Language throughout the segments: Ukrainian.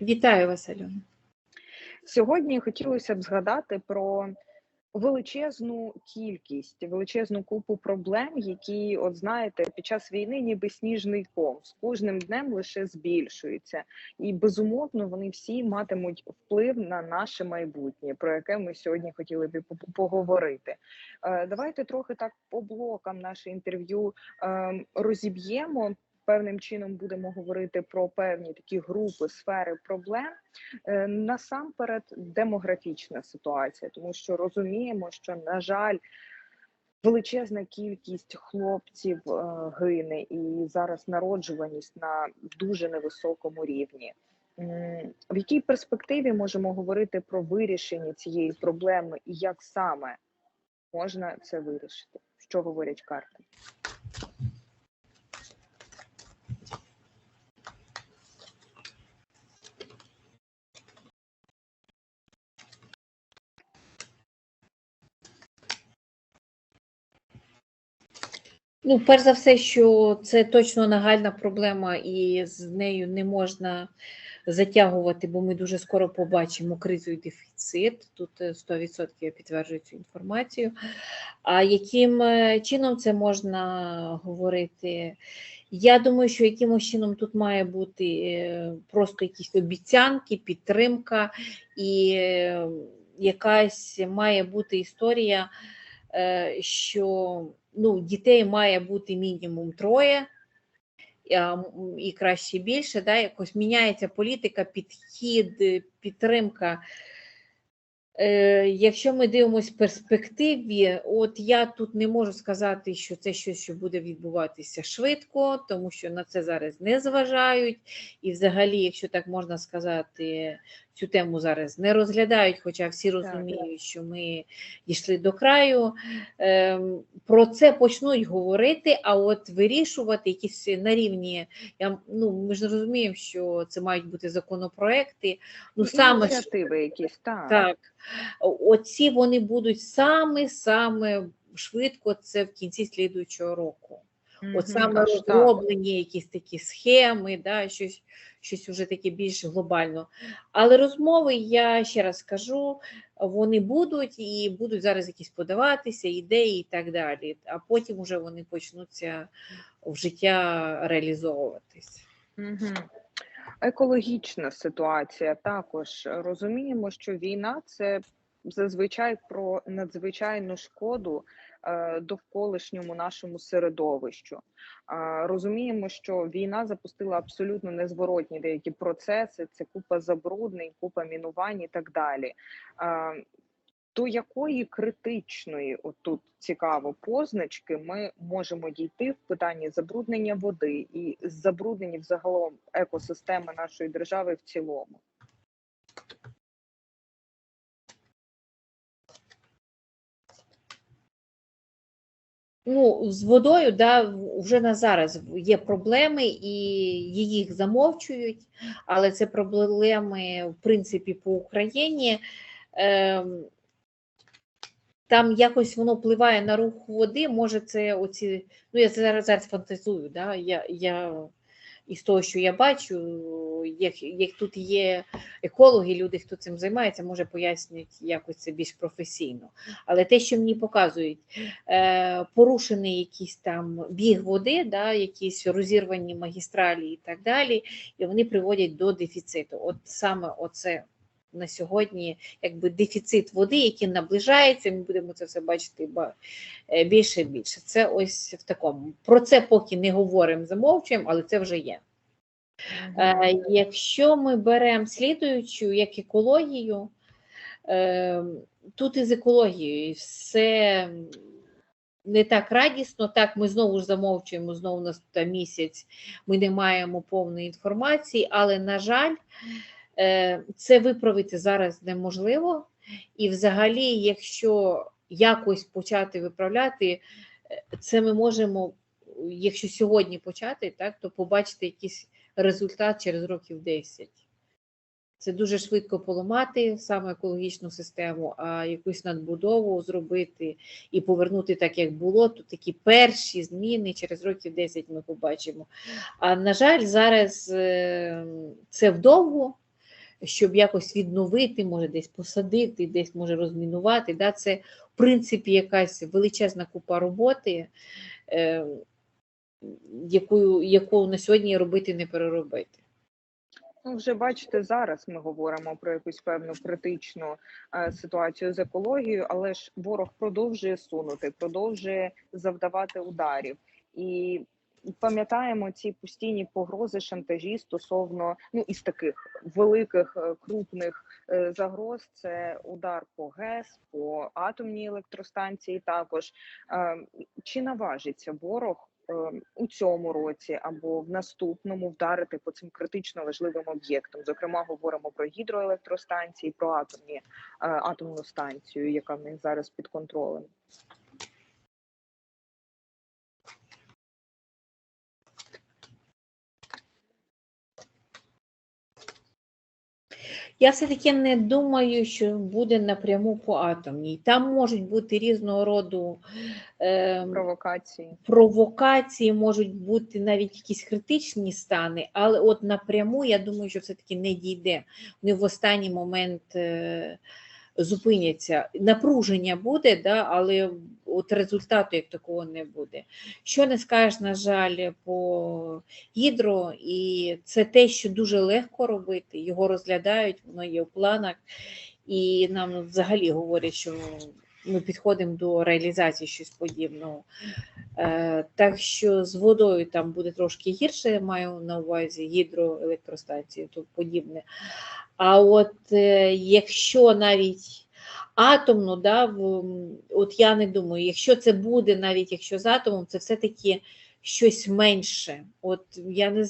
Вітаю вас, Альона. Сьогодні хотілося б згадати про величезну кількість, величезну купу проблем, які, от знаєте, під час війни ніби сніжний ком з кожним днем лише збільшується, і безумовно вони всі матимуть вплив на наше майбутнє, про яке ми сьогодні хотіли б поговорити. Е, давайте трохи так по блокам наше інтерв'ю ем, розіб'ємо певним чином будемо говорити про певні такі групи, сфери проблем. Е, насамперед, демографічна ситуація, тому що розуміємо, що на жаль. Величезна кількість хлопців е, гине, і зараз народжуваність на дуже невисокому рівні. В якій перспективі можемо говорити про вирішення цієї проблеми і як саме можна це вирішити? Що говорять карти? Ну, перш за все, що це точно нагальна проблема, і з нею не можна затягувати, бо ми дуже скоро побачимо кризу і дефіцит. Тут 100% я підтверджую цю інформацію. А яким е, чином це можна говорити? Я думаю, що якимось чином тут має бути е, просто якісь обіцянки, підтримка і е, якась має бути історія, що ну, дітей має бути мінімум троє, і краще більше. Да, Якось міняється політика, підхід, підтримка. Е, Якщо ми дивимося в перспективі, от я тут не можу сказати, що це щось що буде відбуватися швидко, тому що на це зараз не зважають. І, взагалі, якщо так можна сказати, цю тему зараз не розглядають, хоча всі розуміють, що ми дійшли до краю. Ем, про це почнуть говорити, а от вирішувати якісь на рівні. Я, ну, Ми ж розуміємо, що це мають бути законопроекти. Ну, саме Ініціативи якісь, так. так. Оці вони будуть саме-саме швидко, це в кінці слідуючого року. От саме розроблені якісь такі схеми, да, щось щось вже таке більш глобально. Але розмови, я ще раз скажу, вони будуть і будуть зараз якісь подаватися, ідеї і так далі. А потім вже вони почнуться в життя реалізовуватись. Угу. Екологічна ситуація також розуміємо, що війна це зазвичай про надзвичайну шкоду довколишньому нашому середовищу. Розуміємо, що війна запустила абсолютно незворотні деякі процеси. Це купа забруднень, купа мінувань і так далі. До якої критичної отут цікаво позначки ми можемо дійти в питанні забруднення води і забруднення взагалом екосистеми нашої держави в цілому? Ну, з водою да, вже на зараз є проблеми, і їх замовчують, але це проблеми, в принципі, по Україні. Ем, там якось воно впливає на рух води, може, це оці. Ну, я зараз зараз фантазую, да, я я із того, що я бачу, як як тут є екологи, люди, хто цим займається, може пояснити якось це більш професійно. Але те, що мені показують, е, порушений якийсь там біг води, да, якісь розірвані магістралі і так далі, і вони приводять до дефіциту. От саме оце. На сьогодні якби дефіцит води, який наближається, ми будемо це все бачити е, більше і більше. Це ось в такому. Про це поки не говоримо, замовчуємо, але це вже є. Е, Якщо ми беремо слідуючу як екологію, е, тут із екологією все не так радісно, так ми знову ж замовчуємо знову на місяць, ми не маємо повної інформації, але, на жаль, це виправити зараз неможливо. І, взагалі, якщо якось почати виправляти, е, це ми можемо, якщо сьогодні почати, так, то побачити якісь результат через років 10. Це дуже швидко поламати саме екологічну систему, а якусь надбудову зробити і повернути так, як було, то такі перші зміни через років 10 ми побачимо. А на жаль, зараз е, це вдовго, щоб якось відновити, може десь посадити, десь може розмінувати. Да? Це, в принципі, якась величезна купа роботи, е, яку, яку на сьогодні робити не переробити. Ну, вже бачите, зараз ми говоримо про якусь певну критичну е, ситуацію з екологією, але ж ворог продовжує сунути, продовжує завдавати ударів. І пам'ятаємо ці постійні погрози, шантажі стосовно ну із таких великих е, крупних е, загроз. Це удар по ГЕС, по атомній електростанції. Також Е, чи наважиться ворог у цьому році або в наступному вдарити по цим критично важливим об'єктам? Зокрема, говоримо про гідроелектростанції, про атомні атомну станцію, яка в них зараз під контролем. Я все-таки не думаю, що буде напряму по атомній. Там можуть бути різного роду е, Провокації. провокації, можуть бути навіть якісь критичні стани, але от напряму я думаю, що все-таки не дійде. Вони в останній момент е, зупиняться. Напруження буде, да, але от результату як такого не буде. Що не скажеш, на жаль, по гідро, і це те, що дуже легко робити. Його розглядають, воно є в планах, і нам взагалі говорять, що ми підходимо до реалізації щось подібного. Е, Так що з водою там буде трошки гірше, маю на увазі гідроелектростанції, то подібне. А от е, якщо навіть атомно, да, в- от я не думаю, якщо це буде, навіть якщо з атомом, це все-таки щось менше. От я не,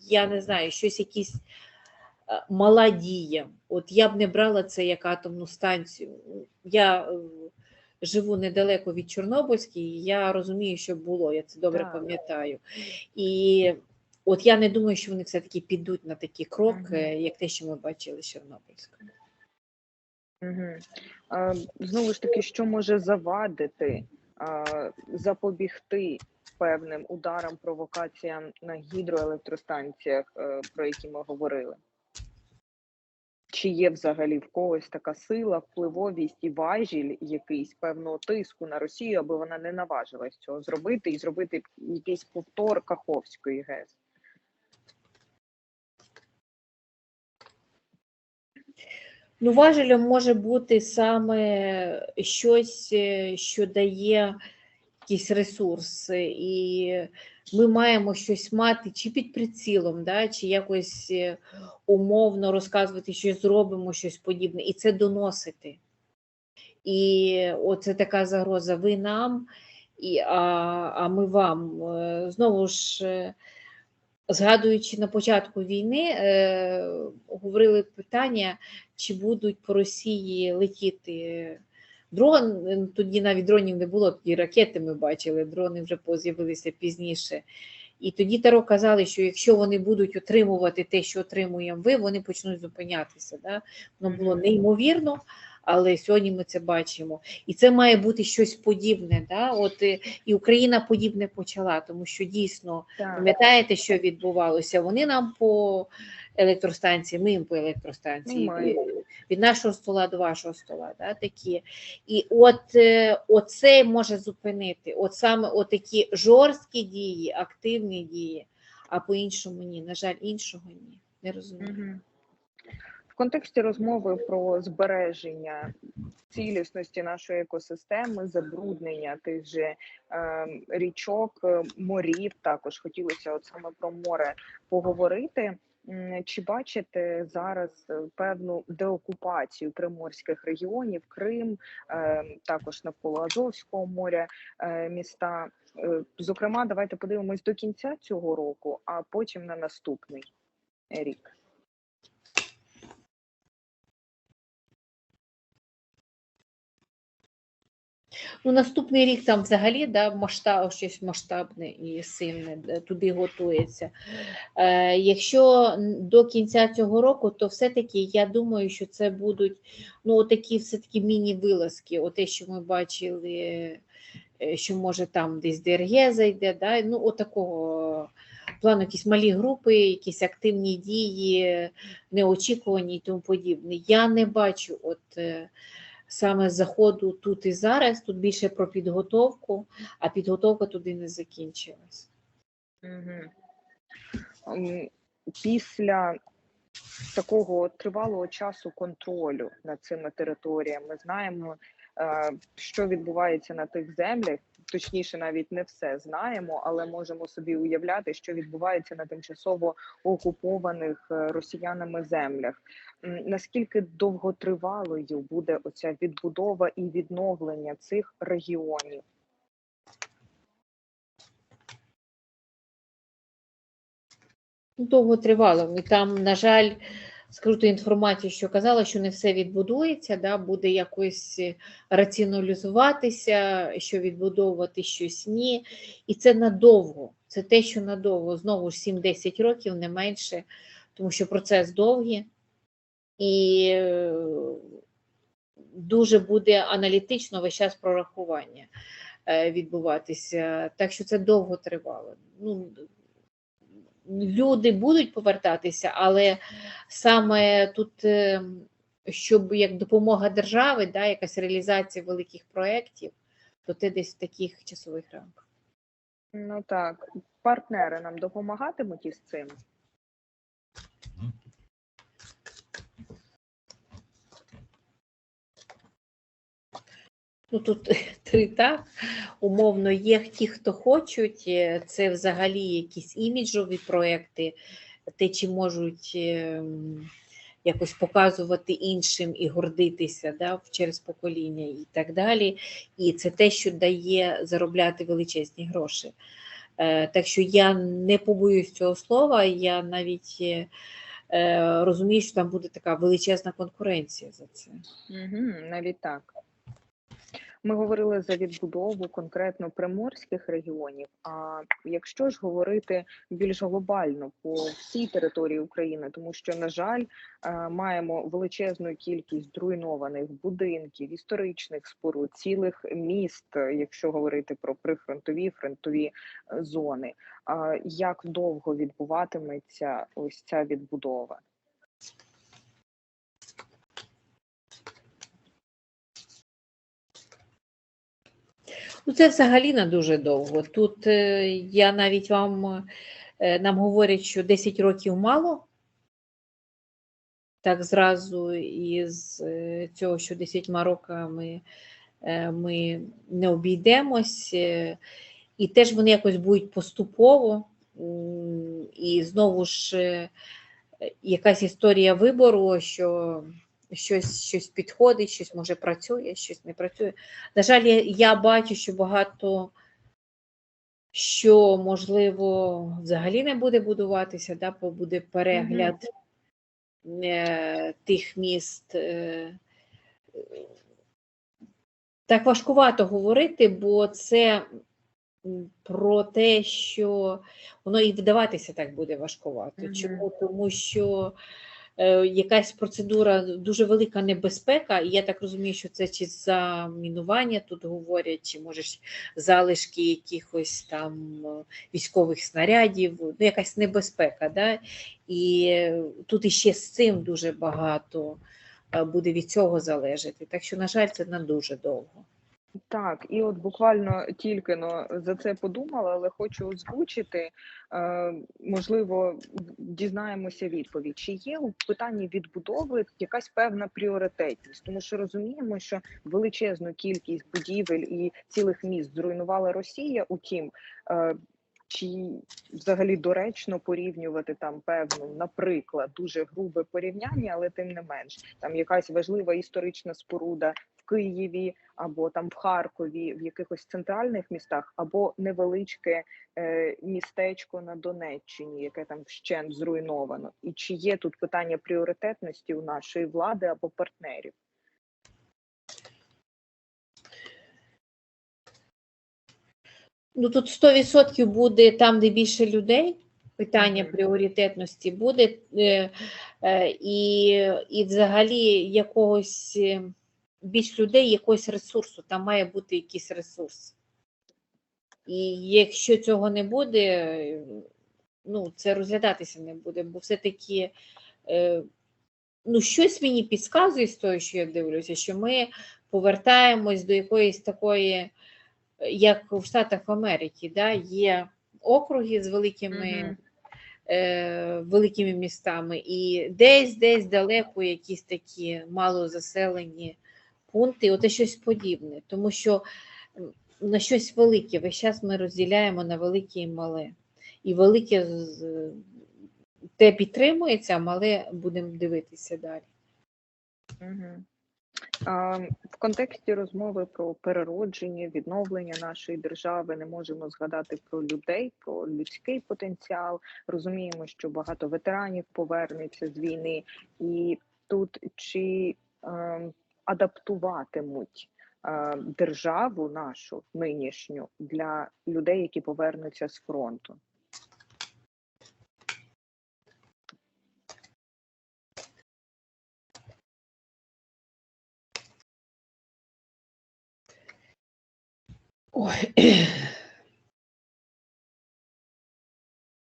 я не знаю, щось якісь е, мала дія. От я б не брала це як атомну станцію. Я е, живу недалеко від Чорнобильської, і я розумію, що було, я це добре Так. пам'ятаю. І от я не думаю, що вони все-таки підуть на такі кроки, як те, що ми бачили з Чорнобильською. Угу. А, знову ж таки, що може завадити, а, запобігти певним ударам, провокаціям на гідроелектростанціях, е, про які ми говорили? Чи є взагалі в когось така сила, впливовість і важіль якийсь певного тиску на Росію, аби вона не наважилась цього зробити і зробити якийсь повтор Каховської ГЕС? Ну, важелем може бути саме щось, е, що дає якийсь ресурс, і ми маємо щось мати чи під прицілом, да, чи якось е, умовно розказувати, що зробимо щось подібне, і це доносити. І оце така загроза. Ви нам, і, а, а ми вам. Е, Знову ж. Згадуючи на початку війни, е, говорили питання, чи будуть по Росії летіти дрон. Тоді навіть дронів не було, тоді ракети ми бачили, дрони вже з'явилися пізніше. І тоді Таро казали, що якщо вони будуть отримувати те, що отримуємо ви, вони почнуть зупинятися. Да? Воно було неймовірно, але сьогодні ми це бачимо. І це має бути щось подібне. Да? От, е, і Україна подібне почала, тому що дійсно Так. Пам'ятаєте, що відбувалося? Вони нам по електростанції, ми їм по електростанції. Від- нашого стола до вашого стола. Да, такі. І от е, оце може зупинити. От саме такі жорсткі дії, активні дії, а по-іншому ні. На жаль, іншого ні. Не розумію. Контексті розмови про збереження цілісності нашої екосистеми, забруднення тих же е, річок, е, морів, також хотілося от саме про море поговорити. Чи бачите зараз е, певну деокупацію приморських регіонів, Крим, е, також навколо Азовського моря міста? Зокрема, давайте подивимось до кінця цього року, а потім на наступний рік. Ну, наступний рік там взагалі да, масштаб, щось масштабне і сильне туди готується. Е, якщо до кінця цього року, то все-таки я думаю, що це будуть ну, такі все-таки міні-вилазки, оте, що ми бачили, е, що може там десь ДРГ зайде, да, ну, отакого плану якісь малі групи, якісь активні дії, неочікувані і тому подібне. Я не бачу от е, саме заходу тут і зараз, тут більше про підготовку, а підготовка туди не закінчилась. Мгм. Після такого тривалого часу контролю над цими територіями ми знаємо, е, що відбувається на тих землях. Точніше, навіть не все знаємо, але можемо собі уявляти, що відбувається на тимчасово окупованих е, росіянами землях. Наскільки довготривалою буде оця відбудова і відновлення цих регіонів? Довго тривало. І там, на жаль, скажу ту інформацію, що казала, що не все відбудується, да, буде якось е, раціоналізуватися, що відбудовувати щось ні. І це надовго. Це те, що надовго. Знову ж 7-10 років, не менше, тому що процес довгий. І е, дуже буде аналітично весь час прорахування е, відбуватися. Так що це довго тривало. Ну, люди будуть повертатися, але саме тут, е, щоб як допомога держави, да, якась реалізація великих проєктів, то ти десь в таких часових рамках. Ну так, партнери нам допомагатимуть із цим. Ну тут три так, умовно, є ті, хто хочуть, е, це взагалі якісь іміджові проекти, те, чи можуть ем, якось показувати іншим і гордитися да, через покоління і так далі. І це те, що дає заробляти величезні гроші. Е, Так що я не побоююсь цього слова, я навіть е, розумію, що там буде така величезна конкуренція за це. Угу, навіть так. Ми говорили за відбудову конкретно приморських регіонів. А якщо ж говорити більш глобально по всій території України, тому що, на жаль, е, маємо величезну кількість зруйнованих будинків, історичних споруд, цілих міст, якщо говорити про прифронтові фронтові е, зони. Як довго відбуватиметься ось ця відбудова? Ну, це взагалі не дуже довго. Тут е, я навіть вам е, нам говорять, що 10 років мало. Так зразу із е, цього, що 10 роками ми не обійдемось. І теж вони якось будуть поступово. І знову ж якась історія вибору, що щось, щось підходить, щось може працює, щось не працює. На жаль, я, я бачу, що багато що можливо взагалі не буде будуватися, да, бо буде перегляд е, тих міст. Е, так важкувато говорити, бо це про те, що воно і вдаватися так буде важкувато. Мгм. Чому? Тому що якась процедура, дуже велика небезпека, і я так розумію, що це чи замінування тут говорять, чи може залишки якихось там е, військових снарядів, ну якась небезпека. Да? І е, тут іще з цим дуже багато е, буде від цього залежати. Так що, на жаль, це не дуже довго. Так, і от буквально тільки но за це подумала, але хочу озвучити. Е, можливо, дізнаємося відповідь. Чи є у питанні відбудови якась певна пріоритетність? Тому що розуміємо, що величезну кількість будівель і цілих міст зруйнувала Росія. Утім, е, чи взагалі доречно порівнювати там певну, наприклад, дуже грубе порівняння, але тим не менш, там якась важлива історична споруда Києві або там в Харкові, в якихось центральних містах, або невеличке е, містечко на Донеччині, яке там вщент зруйновано. І чи є тут питання пріоритетності у нашої влади або партнерів? Ну тут 100% буде там, де більше людей. Питання пріоритетності буде, е, е, і, і взагалі якогось е, більш людей, якогось ресурсу, там має бути якийсь ресурс. І якщо цього не буде, ну, це розглядатися не буде, бо все-таки е, ну, щось мені підказує з того, що я дивлюся, що ми повертаємось до якоїсь такої, як в Штатах Америки, да, є округи з великими. Мгм. е, великими містами, і десь десь далеко якісь такі малозаселені пункти, оце щось подібне, тому що на щось велике весь час ми розділяємо на велике і мале. І велике те підтримується, а мале будемо дивитися далі. В контексті розмови про переродження, відновлення нашої держави не можемо згадати про людей, про людський потенціал. Розуміємо, що багато ветеранів повернеться з війни, і тут чи е, адаптуватимуть е, державу нашу нинішню для людей, які повернуться з фронту. Ой.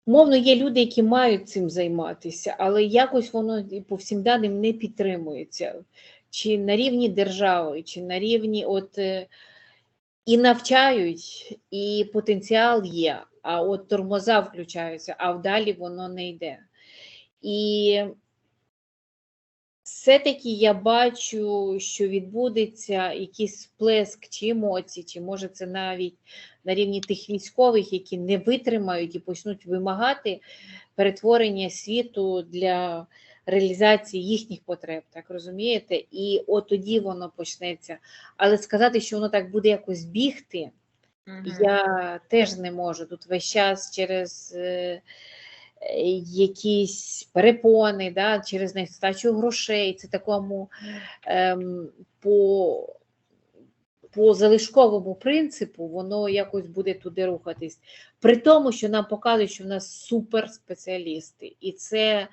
Мовно, є люди, які мають цим займатися, але якось воно і по всім даним не підтримується. Чи на рівні держави, чи на рівні от е, і навчають, і потенціал є, а от тормоза включаються, а вдалі воно не йде. І все-таки я бачу, що відбудеться якийсь сплеск чи емоцій, чи може це навіть на рівні тих військових, які не витримають і почнуть вимагати перетворення світу для реалізації їхніх потреб, так розумієте? І от тоді воно почнеться. Але сказати, що воно так буде якось бігти, я теж не можу. Тут весь час через е, е, якісь перепони, да, через нестачу грошей, це такому ем, по, по залишковому принципу воно якось буде туди рухатись. При тому, що нам показують, що в нас суперспеціалісти, і це.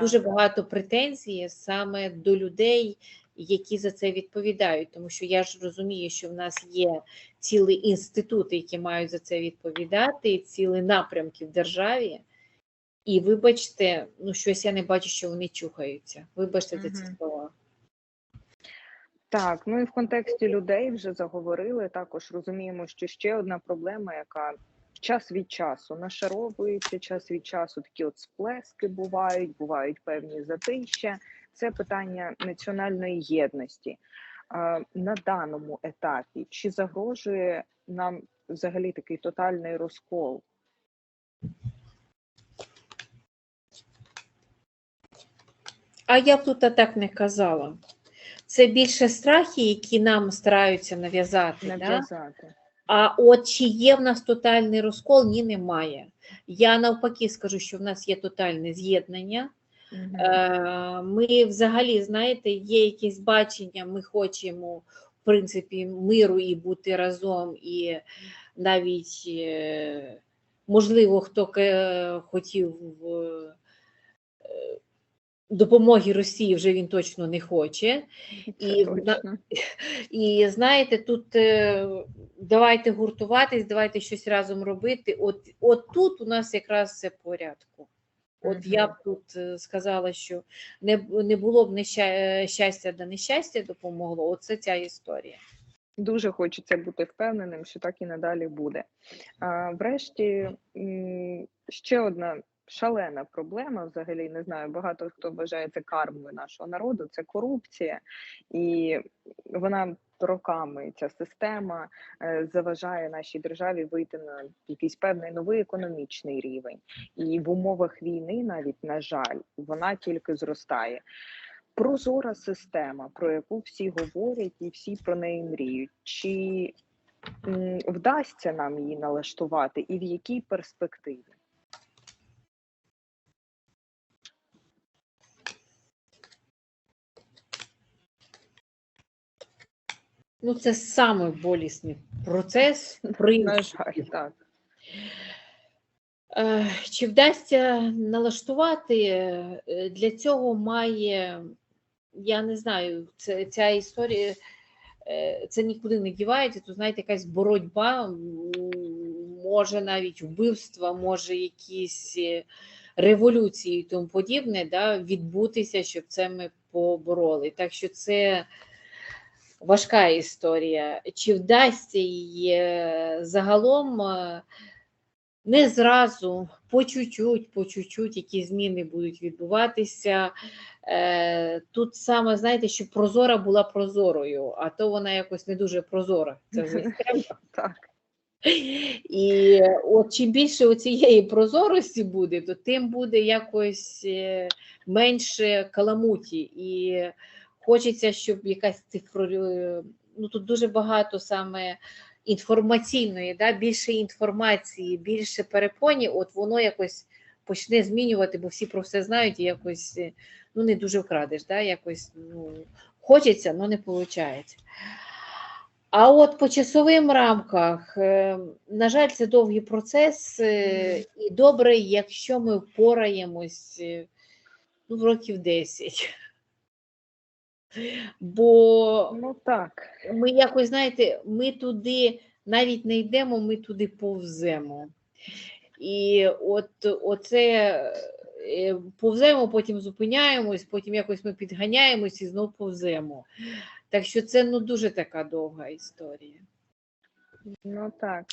Дуже багато претензій саме до людей, які за це відповідають. Тому що я ж розумію, що в нас є цілі інститути, які мають за це відповідати, і цілі напрямки в державі. І вибачте, ну щось я не бачу, що вони чухаються. Вибачте за ці слова. Так, ну і в контексті людей вже заговорили. Також розуміємо, що ще одна проблема, яка час від часу нашаровується, час від часу такі от сплески бувають, бувають певні затища. Це питання національної єдності. На даному етапі чи загрожує нам взагалі такий тотальний розкол? А я б тут так не казала. Це більше страхи, які нам стараються нав'язати. Да? А от чи є в нас тотальний розкол? Ні, немає. Я навпаки скажу, що в нас є тотальне з'єднання. Е, Ми взагалі, знаєте, є якесь бачення, ми хочемо, в принципі, миру і бути разом, і навіть, е, можливо, хто хотів е, допомоги Росії, вже він точно не хоче. Це і точно. І знаєте, тут е, давайте гуртуватись, давайте щось разом робити. От, от тут у нас якраз все в порядку. От я б тут е, сказала, що не, не було б неща- е, щастя, да нещастя допомогло. Оце ця історія. Дуже хочеться бути впевненим, що так і надалі буде. А, врешті, ще одна шалена проблема, взагалі не знаю, багато хто вважає це кармою нашого народу, це корупція, і вона роками ця система е, заважає нашій державі вийти на якийсь певний новий економічний рівень. І в умовах війни, навіть на жаль, вона тільки зростає. Прозора система, про яку всі говорять і всі про неї мріють. Чи вдасться нам її налаштувати, і в якій перспективі? Ну, це саме болісний процес. принципі. На жаль, так. Е, Чи вдасться налаштувати? Е, Для цього має, я не знаю, це, ця історія, е, це нікуди не дівається. Тут, знаєте, якась боротьба може навіть вбивства, може якісь революції і тому подібне, да, відбутися, щоб це ми побороли. Так що це важка історія. Чи вдасться її е, загалом? е, Не зразу, по чуть-чуть, по чуть-чуть, які зміни будуть відбуватися. Е, Тут саме, знаєте, щоб прозора була прозорою, а то вона якось не дуже прозора. Це. Так. І от чим більше цієї прозорості буде, то тим буде якось менше каламуті. І хочеться, щоб якась цифро... е, ну тут дуже багато саме інформаційної, да, більше інформації, більше перепонів, от воно якось почне змінювати, бо всі про все знають і якось е, ну, не дуже вкрадеш, да, якось ну, хочеться, але не виходить. А от по часовим рамках, е, на жаль, це довгий процес, і добре, якщо ми впораємось ну, в років 10. Бо Ну так. ми якось, знаєте, ми туди навіть не йдемо, ми туди повземо. І от оце е, повземо, потім зупиняємось, потім якось ми підганяємось і знов повземо. Так що це ну, дуже така довга історія. Ну так.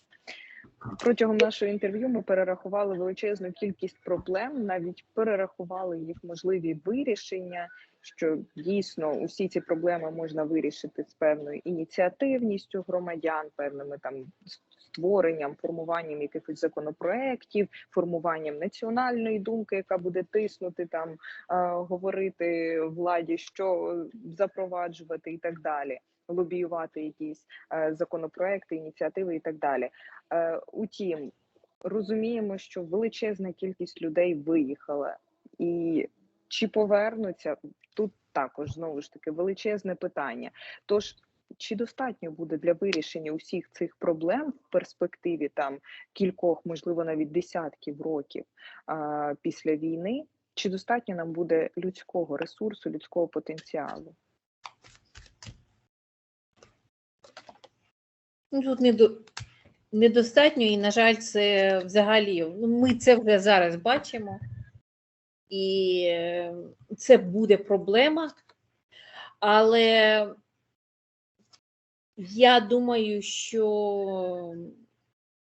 Протягом нашого інтерв'ю ми перерахували величезну кількість проблем, навіть перерахували їх можливі вирішення, що дійсно усі ці проблеми можна вирішити з певною ініціативністю громадян, певними там створенням, формуванням якихось законопроєктів, формуванням національної думки, яка буде тиснути там, е, говорити владі, що запроваджувати і так далі, лобіювати якісь е, законопроекти, ініціативи і так далі. Е, Утім, розуміємо, що величезна кількість людей виїхала, і чи повернуться тут також знову ж таки величезне питання. Тож чи достатньо буде для вирішення усіх цих проблем в перспективі там кількох, можливо, навіть десятків років а, після війни? Чи достатньо нам буде людського ресурсу, людського потенціалу? Ну, Тут недо... недостатньо, і, на жаль, це взагалі, ну, ми це вже зараз бачимо, і е, це буде проблема. Але я думаю, що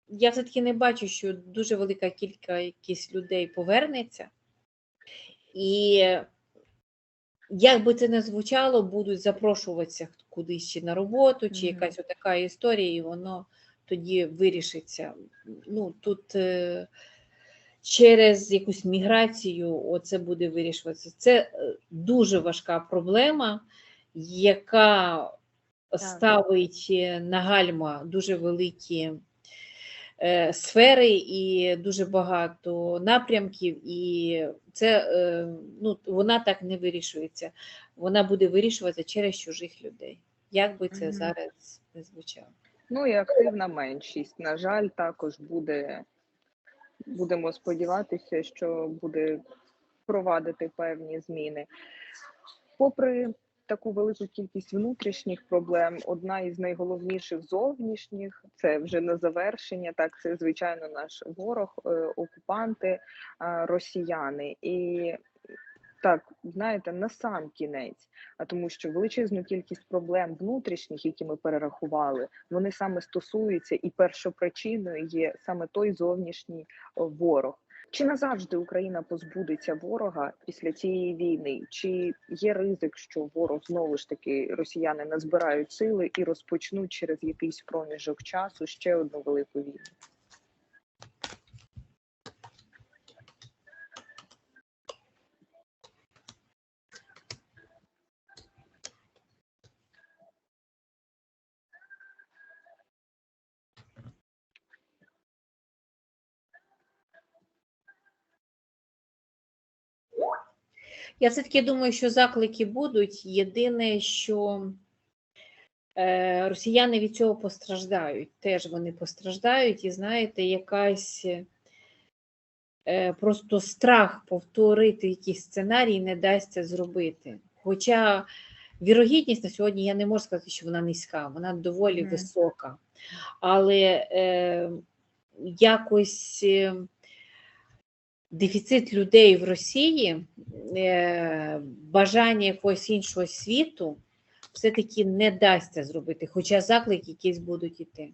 я все-таки не бачу, що дуже велика кількість людей повернеться. І як би це не звучало, будуть запрошуватися кудись чи на роботу, чи якась така історія, і воно тоді вирішиться. Ну, тут е, через якусь міграцію оце буде вирішуватися. Це е, дуже важка проблема, яка ставить е, на гальма дуже великі е, сфери і дуже багато напрямків, і це ну, вона так не вирішується. Вона буде вирішуватися через чужих людей. Як би це Мгм. зараз не звучало. Ну і активна меншість, на жаль, також буде. Будемо сподіватися, що буде провадити певні зміни. Попри таку велику кількість внутрішніх проблем, одна із найголовніших зовнішніх це вже на завершення. Так, це звичайно наш ворог, е, окупанти, росіяни. І так, знаєте, на сам кінець, а тому що величезну кількість проблем внутрішніх, які ми перерахували, вони саме стосуються і першопричиною є саме той зовнішній ворог. Чи назавжди Україна позбудеться ворога після цієї війни? Чи є ризик, що ворог знову ж таки росіяни назбирають сили і розпочнуть через якийсь проміжок часу ще одну велику війну? Я все-таки думаю, що заклики будуть. Єдине, що е, росіяни від цього постраждають. Теж вони постраждають, і знаєте, якась е, просто страх повторити якийсь сценарій не дасть це зробити. Хоча вірогідність на сьогодні я не можу сказати, що вона низька, вона доволі Мгм. висока. Але е, якось е, дефіцит людей в Росії, е, бажання якогось іншого світу все-таки не дасться зробити, хоча заклики якісь будуть іти.